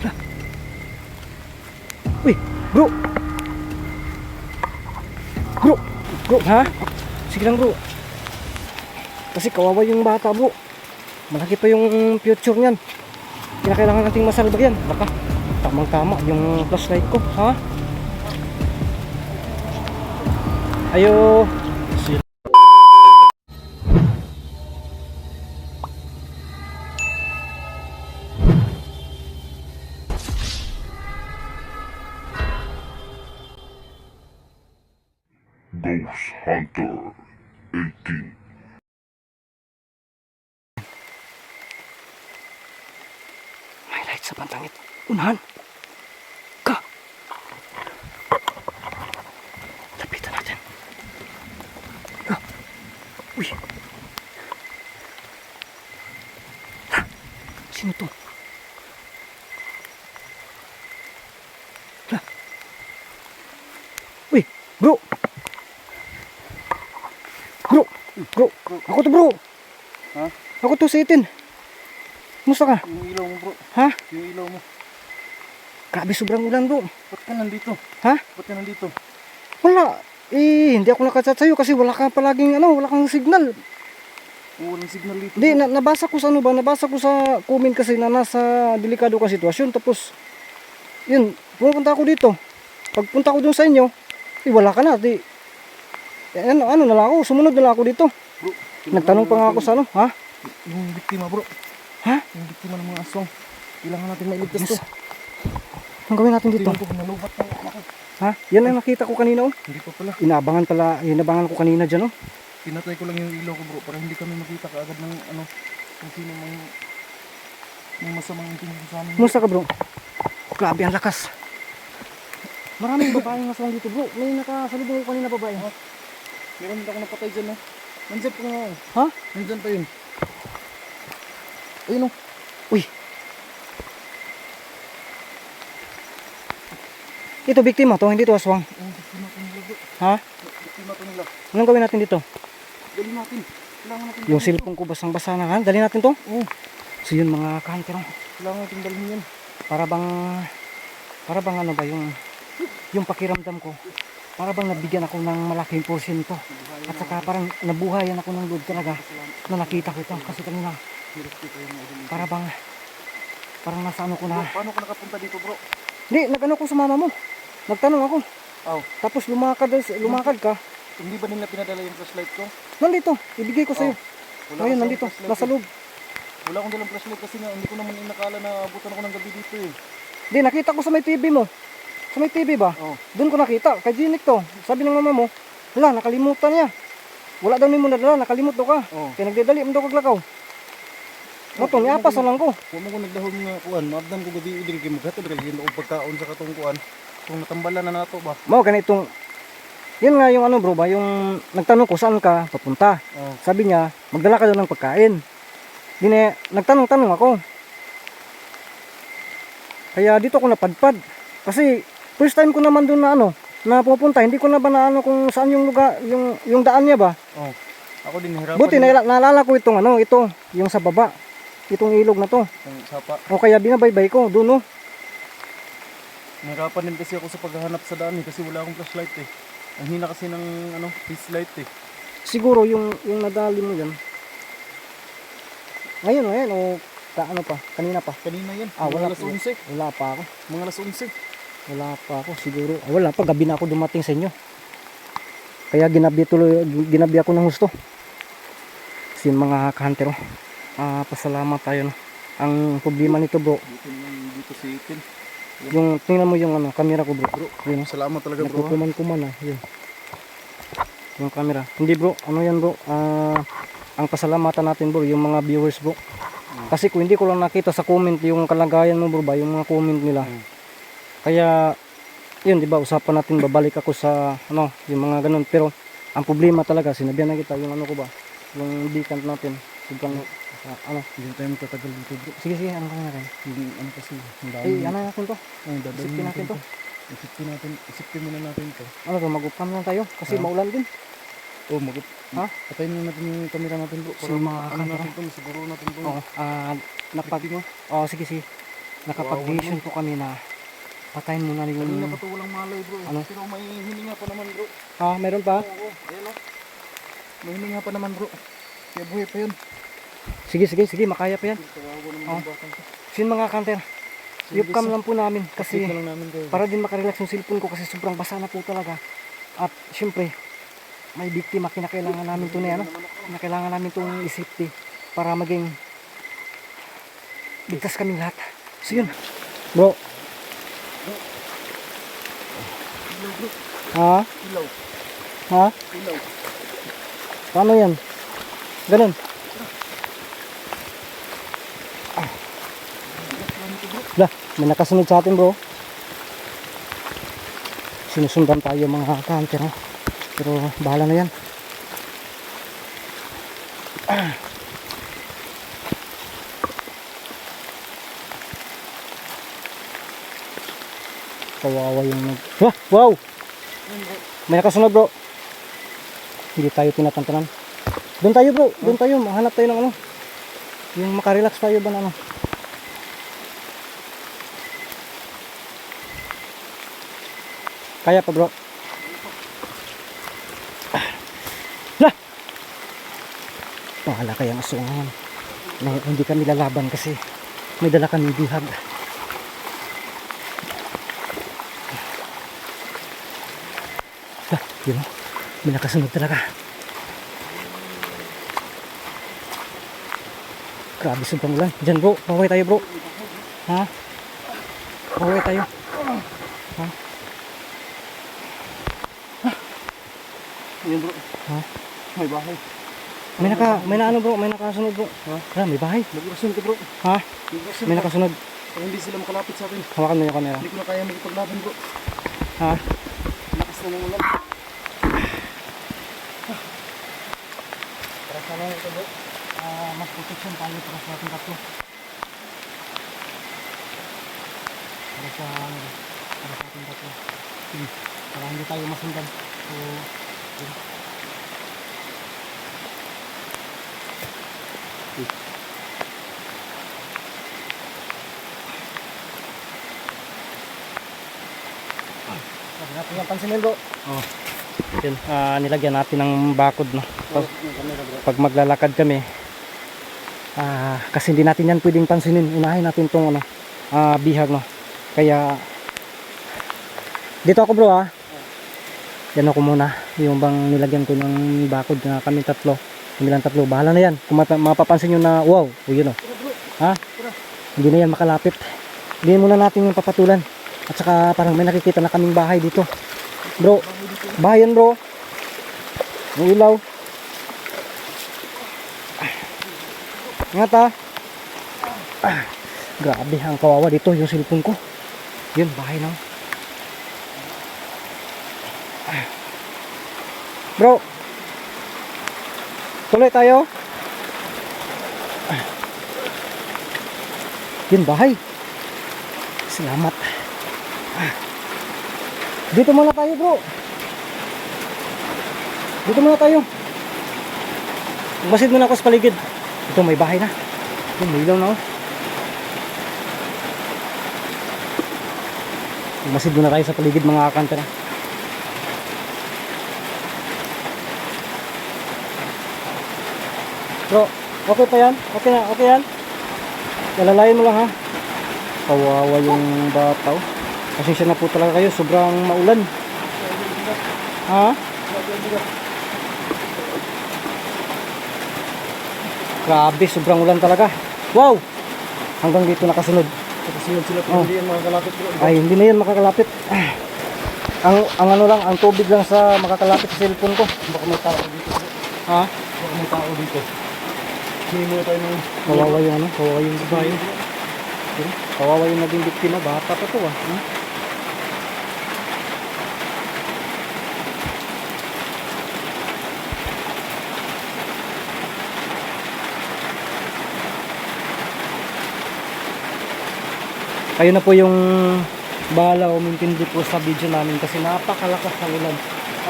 Hala. Uy, bro. Bro, bro, ha? Sige lang, bro. Kasi kawawa yung bata, bro. Malaki pa yung future niyan. Kaya kailangan nating masalba yan. Baka, tamang-tama yung flashlight ko, ha? Ayo. Ghost Hunter 18. May light sa bantang ito. Unahan. Ka. Lapitan natin. Ka. Uy. Ha. Sino to? Ha. Uy, bro. Bro. Ako to bro. Ha? Ako to si Itin. Musta ka? Yung ilaw mo bro. Ha? Yung ilaw mo. Grabe sobrang ulan bro. Ba't ka nandito? Ha? Ba't ka nandito? Wala. Eh, hindi ako nakachat sa'yo kasi wala ka palaging ano, wala kang signal. Oh, walang signal dito. Hindi, na, nabasa ko sa ano ba, nabasa ko sa comment kasi na nasa delikado ka sitwasyon. Tapos, yun, pumunta ako dito. Pagpunta ko dun sa inyo, eh, wala ka na. Di, ano, ano na lang ako, sumunod na lang ako dito. Bro, Nagtanong pa nga ako sa ano, ha? Yung biktima bro. Ha? Yung biktima ng mga aswang. Kailangan natin mailigtas to. Anong gawin natin dito? Na ako. Ha? Yan ang nakita ko kanina, oh. Hindi pa pala. Inabangan pala, inabangan ko kanina dyan, oh. Pinatay ko lang yung ilaw ko bro para hindi kami makita kaagad ng ano kung sino mang may masamang intention sa amin. Kumusta ka, bro? Grabe ang lakas. Maraming babaeng aswang dito, bro. May nakasalubong ko kanina babae. Meron din ako napatay dyan no. Nandyan pa nga. oh. Ha? Nandyan pa yun. Ayun oh. Uy. Ito biktima to, hindi to aswang. Oh, biktima to nila bro. Ha? Biktima to nila. Anong gawin natin dito? Dali natin. Kailangan natin. Yung cellphone ko basang basa na ha? Dali natin to. Oh, So yun mga kanter. oh. kailangan natin dalhin yan. Para bang para bang ano ba yung yung pakiramdam ko. Para bang nabigyan ako ng malaking porsyento. At saka parang nabuhayan ako ng load talaga na nakita ko ito. Kasi kanina para bang parang nasa ano ko na. Bro, paano ka nakapunta dito bro? Hindi, nag-ano ko sa mama mo. Nagtanong ako. Oh, Tapos lumakad, lumakad ka. hindi ba nila pinadala yung flashlight ko? Nandito, ibigay ko sa'yo. Wala Ngayon, nandito, nasa eh. loob. Wala akong dalang flashlight kasi nga hindi ko naman inakala na abutan ako ng gabi dito eh. Hindi, nakita ko sa may TV mo. Sa may TV ba? Oh, Doon ko nakita, kay Ginik to. Sabi ng mama mo, wala, nakalimutan niya. Wala daw mo nadala, nakalimut daw ka. oh. Kaya nagdadali mo daw kaglakaw. Moto, niapas na lang ko. Huwag mo ko nagdahon nga kuan, maabdan ko gabi idil kay maghatod kay ko pagkaon sa katong kuan. Kung natambalan na nato ba? Mao ganitong yun nga yung ano bro ba, yung nagtanong ko saan ka papunta. Oh, Sabi niya, magdala ka daw ng pagkain. Di na, nagtanong-tanong ako. Kaya dito ako napadpad. Kasi first time ko naman doon na ano, na pupunta, hindi ko na ba na ano kung saan yung lugar, yung, yung daan niya ba. oh. Ako din hirapan. Buti naila- naalala ko itong ano, ito, yung sa baba. Itong ilog na to. Ang sapa. O kaya binabaybay ko, doon oh. Nahirapan din kasi ako sa paghahanap sa daan eh, kasi wala akong flashlight eh. Ang hina kasi ng ano, face light eh. Siguro yung, yung nadali mo dyan. Ngayon, ngayon, o ka, ano pa, kanina pa. Kanina yan. Ah, wala alas po. 11. Wala pa ako. Mga alas 11. Wala pa ako siguro. Ah, wala pa gabi na ako dumating sa inyo. Kaya ginabi tuloy ginabi ako ng husto. Kasi yung mga kahantero. Ah, pasalamat tayo no. Ang problema nito bro, Dito si Itin. yung tingnan mo yung ano, camera ko bro. Bro, Yun, salamat talaga bro. ha. Nagkukuman-kuman ah, yun. Yung camera. Hindi bro, ano yan bro? Ah, ang pasalamatan natin bro, yung mga viewers bro. Kasi kung hindi ko lang nakita sa comment yung kalagayan mo bro ba, yung mga comment nila. Mm. Kaya, yun di ba, usapan natin babalik ako sa, ano, yung mga ganun. Pero, ang problema talaga, sinabihan na kita, yung ano ko ba, yung beacon natin. Sobrang, ah, ano, Hindi tayo magtatagal dito bro. sige sige, ano kanya natin? Hindi, ano kasi. Eh, ano natin to? Ang dadalhin Isipin natin to. Isipin natin, isipin muna natin to. Ano to, mag-upam lang tayo, kasi Ah. maulan din. Oh, magit. Ha? Patayin na natin yung camera natin bro. Para Sige, mga ano natin to, siguro natin to. Oo, ah, napag... Oo, sige, sige. Nakapag-decision po kami na patayin muna Kanina yung... pa to walang malay bro. Ano? Pero may hininga pa naman bro. Ah, meron pa? Oo, ayan o. May hininga pa naman bro. Kaya buhay pa yun. Sige, sige, sige, makaya pa yan. Kawawa naman Ah. to. Sin mga kanter, yupcam lang po namin kasi Kasi na lang namin kayo. para din makarelax yung cellphone ko kasi sobrang basa na po talaga. At syempre, may biktima, kinakailangan namin ito na ano, kinakailangan namin itong isafety para maging ligtas kaming lahat. So yun, bro. Ha? Ilaw. Ha? Ilaw. Paano yan? Ganun. Lah, may nakasunod sa atin bro. Sinusundan tayo mga kanter. no? Pero bahala na yan. Ah. Kawawa yung nag... Wah! Wow! May nakasunod bro. Hindi tayo tinatantanan. Doon tayo bro. Doon tayo. Mahanap tayo ng ano. Yung makarelax tayo ba na ano. Kaya pa bro. Lah! Bahala kayang asungan. Na hindi kami lalaban kasi may dala kami bihag. Yun o. May nakasunod talaga. Grabe sobrang ulan. Diyan bro, paway tayo bro. Ha? Paway tayo. Ha? Yan bro. Ha? May bahay. May naka, may na ano bro, may nakasunod bro. Ha? Wala, may bahay. Mag-rason ka bro. Ha? May ka. nakasunod. Kaya hindi sila makalapit sa atin. Hawakan mo yung camera. Hindi ko na kaya magpaglaban bro. Ha? Lakas na ng ulan. Para ito bro, ah, mas protection tayo para sa ating tatlo. Para sa, para sa ating tatlo. Hmm. Para hindi tayo masundan. So, yun. Sabi natin yung pansin bro. Oh. Yun, ah, nilagyan natin ng bakod no. Pag, pag maglalakad kami, ah, kasi hindi natin yan pwedeng pansinin. Unahin natin tong ano, ah, bihag no. Kaya dito ako bro ah. Yan ako muna. Yung bang nilagyan ko ng bakod na kami tatlo. Kami lang tatlo. Bahala na yan. Kung mapa- mapapansin nyo na wow. O yun o. Ha? Hindi na yan makalapit. Hindi muna natin yung papatulan. At saka parang may nakikita na kaming bahay dito. Bro, bahay yan bro. May ilaw. Ingat ah. Grabe, ang kawawa dito yung cellphone ko. Yun, bahay. Ah. Bro. Tuloy tayo. Ah. Yun, bahay. Salamat. Ah. Dito muna tayo, bro. Dito muna tayo. Masid muna ako sa paligid. Ito, may bahay na. Ito, may ilaw na oh. Masid muna tayo sa paligid mga kakantera. Bro, okay pa yan? Okay na, okay yan? Lalalayin mo lang ha. Kawawa yung bataw. Kasi siya na po talaga kayo, sobrang maulan. Ha? Grabe, sobrang ulan talaga. Wow! Hanggang dito nakasunod. Kasi yun sila Oh. hindi yan makakalapit. Ay, hindi na yan makakalapit. Ah. Ang, ang ano lang, ang tubig lang sa makakalapit sa cellphone ko. Baka may tao dito. Ha? Baka may tao dito. Hindi muna tayo ng... Kawawa yung ano, kawawa yung. Kawawa yung naging biktima, bata pa to ah. Hmm? Kayo na po yung bahala umintindi po sa video namin kasi napakalakas ng ulan.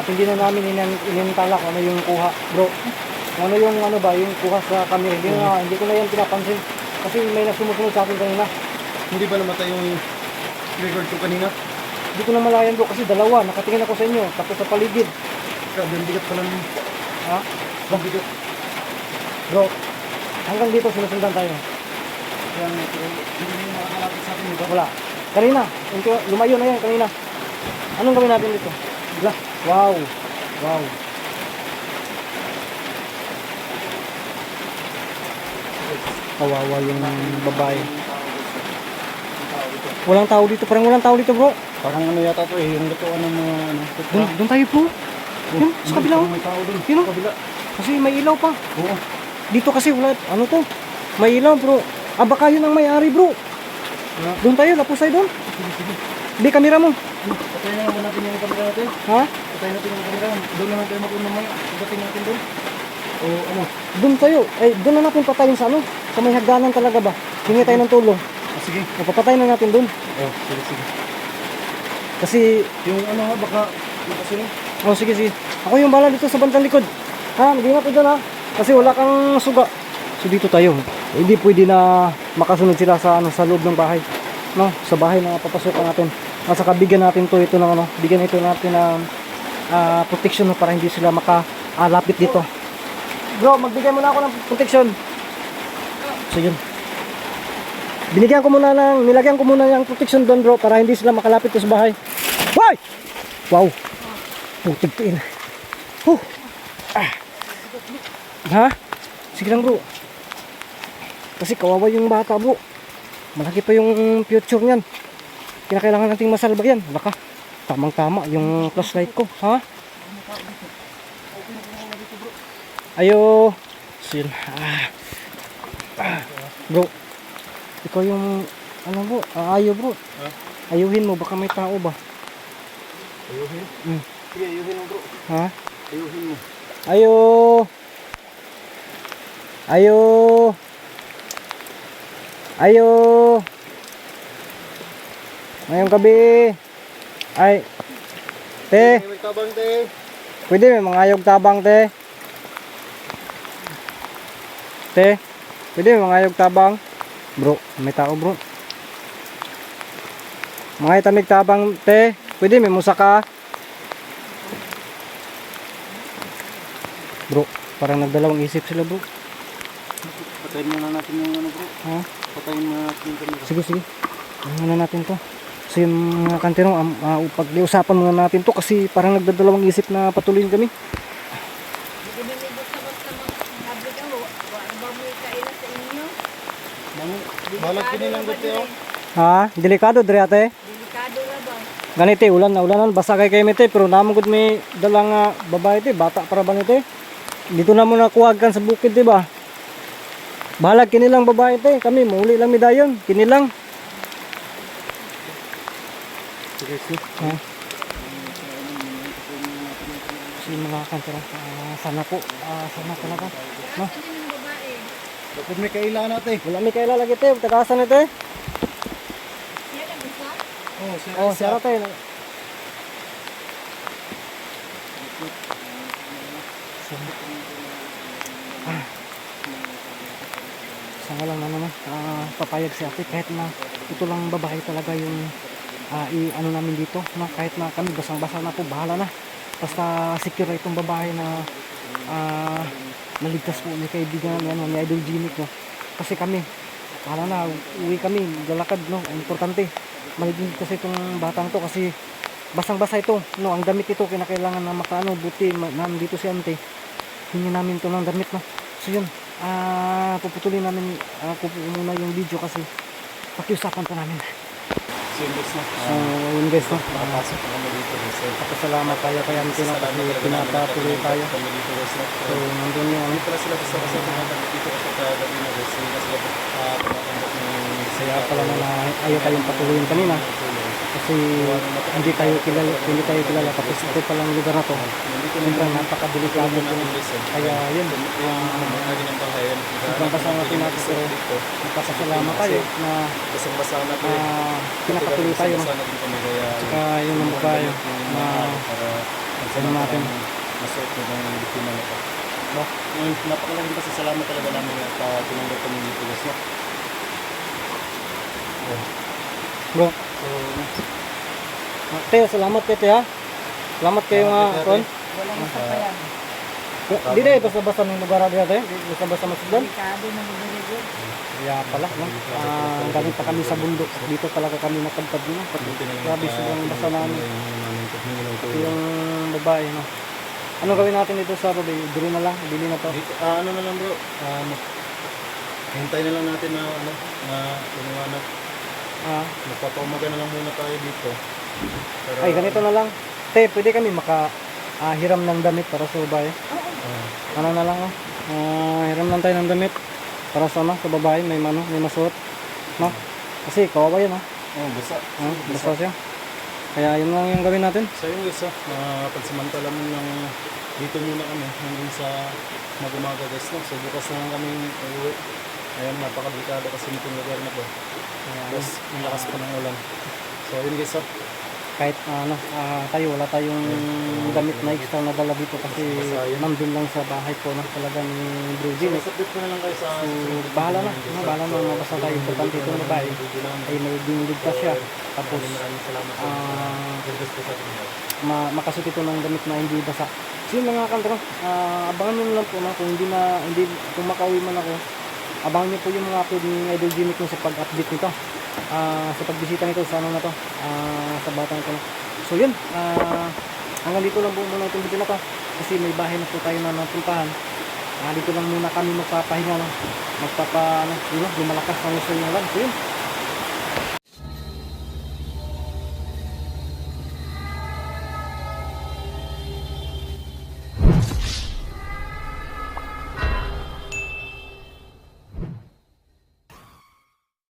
at hindi na namin inintala kung ano yung kuha. Bro, ano yung ano ba, yung kuha sa kami. Hindi, na, hindi ko na yan pinapansin. Kasi may nasumusunod sa akin kanina. Hindi ba namatay yung record ko kanina? Hindi ko na malayan bro kasi dalawa. Nakatingin ako sa inyo. Tapos sa paligid. Grabe, ang bigat pala. Ha? Ang bigat. Bro, hanggang dito sinusundan tayo. Nga, pero hindi mo makakalapit sa akin, di ba? Wala. Kanina, yung, lumayo na yan kanina. Anong gawin natin dito? Bla. Wow. Wow. Kawawa yung babae. Walang tao dito. Parang walang tao dito bro. Parang ano yata to eh, yung lutuan ng mga ano. Doon, doon tayo bro. Yun, sa kabila. oh. May tao dun. Yun, oh. Kabila. Kasi may ilaw pa. Oo. Dito kasi wala. Ano to? May ilaw bro. Ah baka yun ang may-ari bro. Doon tayo. Lapos tayo doon. Sige, sige. Di kamera mo. Patayin na natin yung kamera natin. Ha? Patayin natin yung kamera. Doon naman tayo mag-unom mamaya. Pagdating natin doon. O ano? Doon tayo. Eh, doon na natin patayin sa ano? Sa may hagdanan talaga ba? Hingi tayo ng tulong. Ah, sige. Napapatay na natin doon. Oh, sige, sige. Kasi, Yung ano ha, baka yung kasi oh sige sige. Ako yung bala dito sa bandang likod. Ha, mag-ingat ka dyan ha. Kasi wala kang suga. So dito tayo. Hindi pwede na makasunod sila sa ano sa loob ng bahay. No, sa bahay na papasukan natin. At saka bigyan natin to ito ng ano, bigyan ito natin ng ah, protection no, para hindi sila makalapit dito. Bro, magbigay muna ako ng protection. So yun. Binigyan ko muna ng, nilagyan ko muna ng protection doon bro para hindi sila makalapit sa bahay. Hoy! Wow! Putig to in. Huh. Ah. Ha? Sige lang bro. Kasi kawawa yung bata bro. Malaki pa yung future niyan. Kinakailangan nating masalba yan. Baka tamang tama yung flashlight ko. Ha? Ayo. Yun. Ah. Ah. Bro. Ikaw yung ano bro? Ah, ayo bro. Ayuhin mo baka may tao ba? Ayuhin. Mm. Sige, ayuhin mo bro. Ha? Ayuhin mo. Ayo. Ayo. Ayo. Ngayong gabi. Ay. Te, May tabang te. pwede may mga ayog tabang te. Te, pwede may mga ayog tabang. Bro, may tao bro. Mga itamig tabang te, pwede may musaka. Bro, parang nagdalawang isip sila bro. Patayin muna natin yung ano bro. Ha? Patayin muna natin yung. Sige, sige. Ano na natin to? Kasi yung mga kantero, um, uh, pag-usapan muna natin to kasi parang nagdadalawang isip na patuloyin kami. Balag kinilang gote oh. Ha? Delikado, dre ate. Delikado na ba? Ganite, ulan na ulanan, basa kay kayo mite, pero naman gud may dalang nga babae te, bata para ba nite? Dito na muna kuwagan sa bukid, di ba? Balag kinilang babae te, kami mauli lang midayon, kinilang. Ha? Si mga kantero, ah, sana po, ah, sana talaga. No? Ano yung babae? Dapat may kailangan natin. Wala may kaila lagi te, tagasan ang isa? Oh, sir. Oh, sara te. Sana ah, papayag si ate kahit na ito lang babae talaga yung ah, i ano namin dito, no? kahit na kami basang-basa na po, bahala na. Basta secure itong babae na ah, naligtas po ni kaibigan ano, ni Idol Jimmy no? Kasi kami, bahala na, uwi kami, galakad, no? Importante, maligtas kasi itong batang to kasi basang-basa ito, no? Ang damit ito, kinakailangan na makaano, buti, nandito si ante, hingi namin to ng damit, no? So yun, ah, puputulin namin, ah, kupo muna yung video kasi pakiusapan pa namin. Simbos na. So, yun guys, no? Nakapasok na kami dito. So, Pasalamat tayo kay ante, no? Kasi pinapatuloy tayo. guys. So, nandun yung, Hindi pala sila basta basta tumatanggap dito kapag uh, gabi na guys. Hindi na sila uh, tumatanggap ng kaya pala na, na ayaw tayong patuloyin kanina. Kasi hindi tayo kilala, hindi tayo kilala. Tapos ito palang lugar na to. Siyempre, napakadelikado po. Kaya yun, sobrang basa natin natin pero nagpapasalamat tayo na na ah, pinapatuloy tayo. No? Basa na din kami kaya Saka yun ang babae na Ano natin? Masuot ko ng biktima na to. No? Napakalaking pasasalamat talaga namin at uh, tinanggap kami dito guys. No? Bro, So, te, salamat kay te ha. Salamat kayo Salamat, kon. Walang yan. Di dai basta-basta ng lugar diya. Di Basta-basta masugdan. Delikado na magdirigo. Kaya pala, no? Ah, galing pa kami sa bundok. Dito talaga kami natagtad no. buti na lang Grabe sobrang basa namin. yung babae, no? Ano gawin natin dito sa Ruby? Dili na lang, bili na to. Ah, ano na lang bro, um, hintay na lang natin na ano, na lumiwanag. Ah, Magpapaumaga na lang muna tayo dito. Para, ay, ganito na lang. Te, pwede kami maka ah, hiram ng damit para sa babae. Ah, Ano na lang, no? Ah, hiram lang tayo ng damit para sa ano, sa babae, may ano, may masuot. No? Kasi kawawa yan, no? oh, basa. Ah, basta siya. Kaya yun lang yung gawin natin. So yun guys, ah, uh, pagsamantala mo ng dito muna kami hanggang sa mag-umaga guys. No? So bukas na lang kami uuwi. Ayan, napakadelikado kasi nitong lugar na to. Tapos, ang lakas pa ng ulan. So yun guys, ah, Kahit ano, ah, tayo, wala tayong damit na extra na dala dito kasi nandun lang sa bahay ko na talaga ni Bro so, update ko na lang kayo sa... So, bahala na, no? bahala na, no? basta tayo importante itong babae. Ay, may diniligtas siya. Tapos, atin. ma makasuot ito ng damit na hindi basa. So yun mga kandro, ah, abangan nyo na lang po na kung hindi na, hindi, kung makauwi man ako, abangan nyo po yung mga upload ni Idol Jimmy kung sa pag-update nito. Ah, sa pagbisita nito sa ano na to, ah, sa bata nito. So yun, ah, hanggang dito lang po muna itong video na to. Kasi may bahay na po tayo na napuntahan. Ah, dito lang muna kami magpapahinga no. Magpapa ano, yun, lumalakas ang gusto yung ulan. So yun,